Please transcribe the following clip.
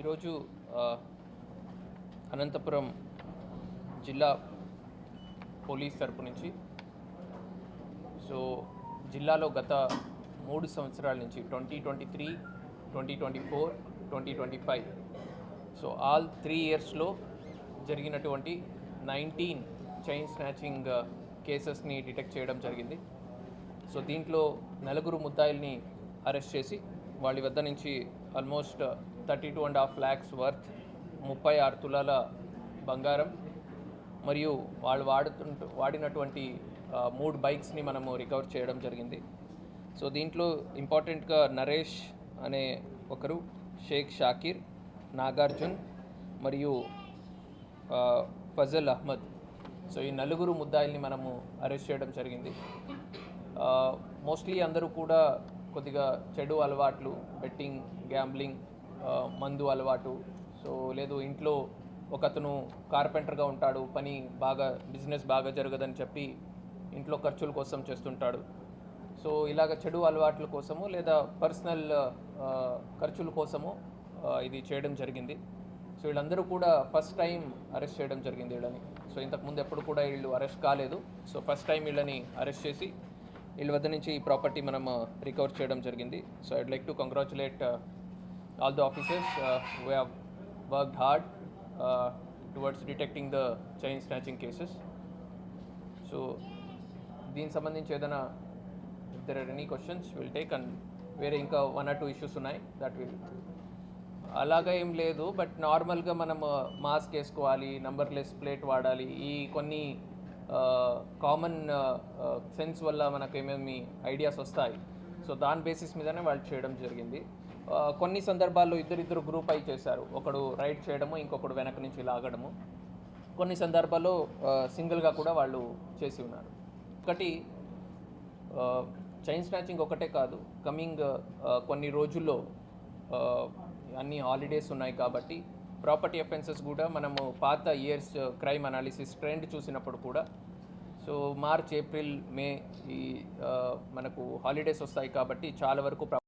ఈరోజు అనంతపురం జిల్లా పోలీస్ తరపు నుంచి సో జిల్లాలో గత మూడు సంవత్సరాల నుంచి twenty twenty three twenty twenty four twenty twenty five so all three ఇయర్స్లో జరిగినటువంటి నైన్టీన్ చైన్ స్నాచింగ్ కేసెస్ని డిటెక్ట్ చేయడం జరిగింది. సో దీంట్లో నలుగురు ముద్దాయిల్ని అరెస్ట్ చేసి వాళ్ళ వద్ద నుంచి almost thirty two and half lakhs worth ముప్పై ఆరు తులాల బంగారం మరియు వాళ్ళు వాడుతుంట వాడినటువంటి మూడు బైక్స్ని మనము రికవర్ చేయడం జరిగింది. సో దీంట్లో ఇంపార్టెంట్గా నరేష్ అనే ఒకరు షేక్ షాకీర్ నాగార్జున్ మరియు ఫజల్ అహ్మద్. సో ఈ నలుగురు ముద్దాయిల్ని మనము అరెస్ట్ చేయడం జరిగింది. మోస్ట్లీ అందరూ కూడా కొద్దిగా చెడు అలవాట్లు బెట్టింగ్ గ్యాంబ్లింగ్ మందు అలవాటు. సో లేదు ఇంట్లో ఒకతను కార్పెంటర్గా ఉంటాడు పని బాగా బిజినెస్ బాగా జరగదని చెప్పి ఇంట్లో ఖర్చుల కోసం చేస్తుంటాడు. సో ఇలాగ చెడు అలవాట్ల కోసము లేదా పర్సనల్ ఖర్చుల కోసము ఇది చేయడం జరిగింది. సో వీళ్ళందరూ కూడా ఫస్ట్ టైం అరెస్ట్ చేయడం జరిగింది వీళ్ళని. సో ఇంతకుముందు ఎప్పుడు కూడా వీళ్ళు అరెస్ట్ కాలేదు. సో ఫస్ట్ టైం వీళ్ళని అరెస్ట్ చేసి వీళ్ళ వద్ద నుంచి ఈ ప్రాపర్టీ మనం uh, రికవర్ చేయడం జరిగింది. So I'd like to congratulate all the officers we have worked hard towards detecting the chain snatching cases so దీనికి సంబంధించి ఏదైనా if there are any questions will take and వేరే ఇంకా వన్ ఆర్ టూ ఇష్యూస్ ఉన్నాయి that will అలాగా ఏం లేదు but నార్మల్గా మనం మాస్క్ వేసుకోవాలి నంబర్లెస్ ప్లేట్ వాడాలి ఈ కొన్ని కామన్ సెన్స్ వల్ల మనకు ఏమేమి ఐడియాస్ వస్తాయి. సో దాని బేసిస్ మీదనే వాళ్ళు చేయడం జరిగింది. కొన్ని సందర్భాల్లో ఇద్దరిద్దరు గ్రూప్ అయి చేశారు. ఒకడు రైడ్ చేయడము ఇంకొకడు వెనక నుంచి లాగడము. కొన్ని సందర్భాల్లో సింగిల్గా కూడా వాళ్ళు చేసి ఉన్నారు. ఒకటి చైన్ స్నాచింగ్ ఒకటే కాదు. కమింగ్ కొన్ని రోజుల్లో అన్ని హాలిడేస్ ఉన్నాయి కాబట్టి ప్రాపర్టీ అఫెన్సెస్ కూడా మనము పాత ఇయర్స్ క్రైమ్ అనాలిసిస్ ట్రెండ్ చూసినప్పుడు కూడా సో మార్చ్ ఏప్రిల్ మే ఈ మనకు హాలిడేస్ వస్తాయి కాబట్టి చాలా వరకు